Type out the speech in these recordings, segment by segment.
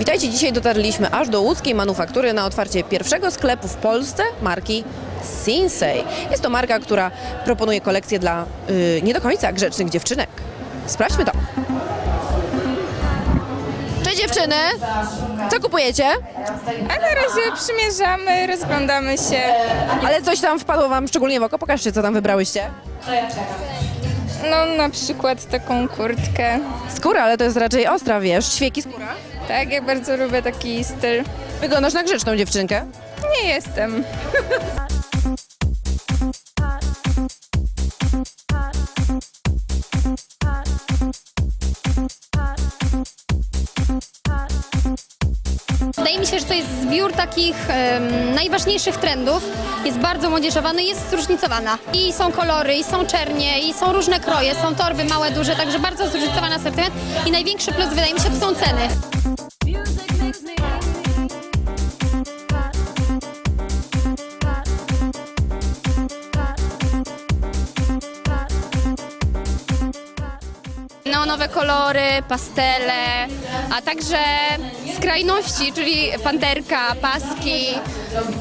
Witajcie, dzisiaj dotarliśmy aż do łódzkiej manufaktury na otwarcie pierwszego sklepu w Polsce marki Sinsei. Jest to marka, która proponuje kolekcję dla y, nie do końca grzecznych dziewczynek. Sprawdźmy to. Cześć dziewczyny! Co kupujecie? A na razie przymierzamy, rozglądamy się. Ale coś tam wpadło Wam szczególnie w oko? Pokażcie, co tam wybrałyście. No na przykład taką kurtkę. Skóra, ale to jest raczej ostra, wiesz, ćwieki skóra. Tak, ja bardzo lubię taki styl. Wyglądasz na grzeczną dziewczynkę. Nie jestem. Wydaje mi się, że to jest zbiór takich najważniejszych trendów. Jest bardzo młodzieżowa, no i jest zróżnicowana. I są kolory, i są czernie, i są różne kroje, są torby małe, duże, także bardzo zróżnicowany asortyment. I największy plus wydaje mi się to są ceny. neonowe kolory, pastele, a także skrajności, czyli panterka, paski,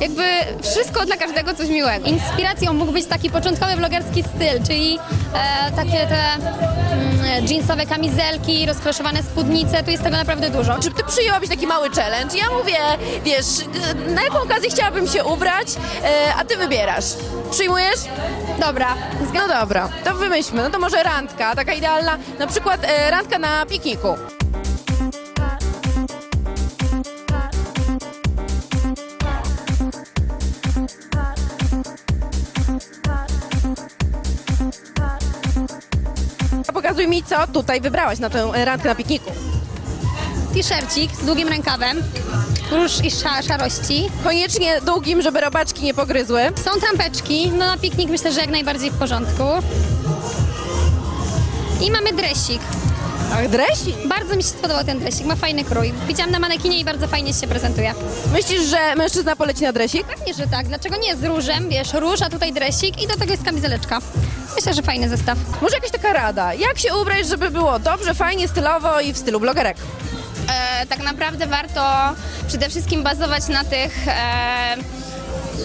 jakby wszystko dla każdego coś miłego. Inspiracją mógł być taki początkowy vlogerski styl, czyli e, takie te mm, jeansowe kamizelki, rozkroszowane spódnice, tu jest tego naprawdę dużo. Czy ty przyjęłabyś taki mały challenge? Ja mówię, wiesz, g- na jaką okazję chciałabym się ubrać, e, a ty wybierasz. Przyjmujesz? Dobra, No dobra, to wymyślmy. No to może randka, taka idealna, na przykład e, randka na pikniku. Pokazuj mi, co tutaj wybrałaś na tę randkę na pikniku. t-shircik z długim rękawem, róż i sza, szarości. Koniecznie długim, żeby robaczki nie pogryzły. Są trampeczki, no na piknik myślę, że jak najbardziej w porządku. I mamy dresik. Ach, dresi. Bardzo mi się spodobał ten dresik, ma fajny krój. Widziałam na manekinie i bardzo fajnie się prezentuje. Myślisz, że mężczyzna poleci na dresik? Pewnie, że tak. Dlaczego nie z różem, wiesz, róż, a tutaj dresik i do tego jest kamizeleczka. Myślę, że fajny zestaw. Może jakaś taka rada, jak się ubrać, żeby było dobrze, fajnie, stylowo i w stylu blogerek? E, tak naprawdę warto przede wszystkim bazować na tych e,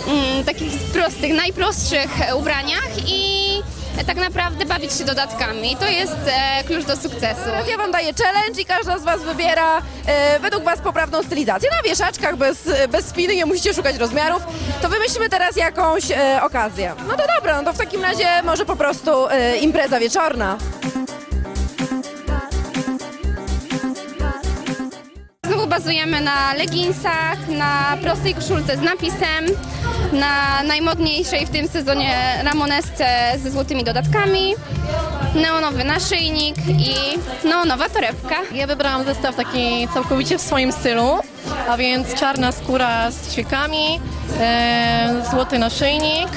mm, takich prostych, najprostszych ubraniach i tak naprawdę bawić się dodatkami. To jest e, klucz do sukcesu. Ja wam daję challenge i każda z was wybiera e, według was poprawną stylizację. Na wieszaczkach bez, bez spiny, nie musicie szukać rozmiarów. To wymyślmy teraz jakąś e, okazję. No to dobra, no to w takim razie może po prostu e, impreza wieczorna. Bazujemy na leginsach, na prostej koszulce z napisem, na najmodniejszej w tym sezonie ramonesce ze złotymi dodatkami, neonowy naszyjnik i neonowa torebka. Ja wybrałam zestaw taki całkowicie w swoim stylu, a więc czarna skóra z ćwiekami, e, złoty naszyjnik,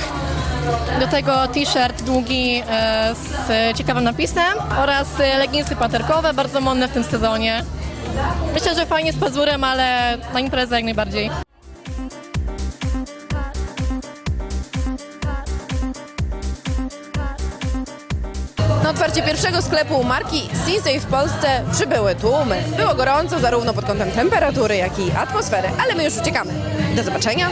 do tego t-shirt długi e, z ciekawym napisem oraz leginsy paterkowe, bardzo modne w tym sezonie. Myślę, że fajnie z pazurem, ale na imprezę jak najbardziej. Na otwarcie pierwszego sklepu marki Sinsei w Polsce przybyły tłumy. Było gorąco zarówno pod kątem temperatury, jak i atmosfery, ale my już uciekamy. Do zobaczenia.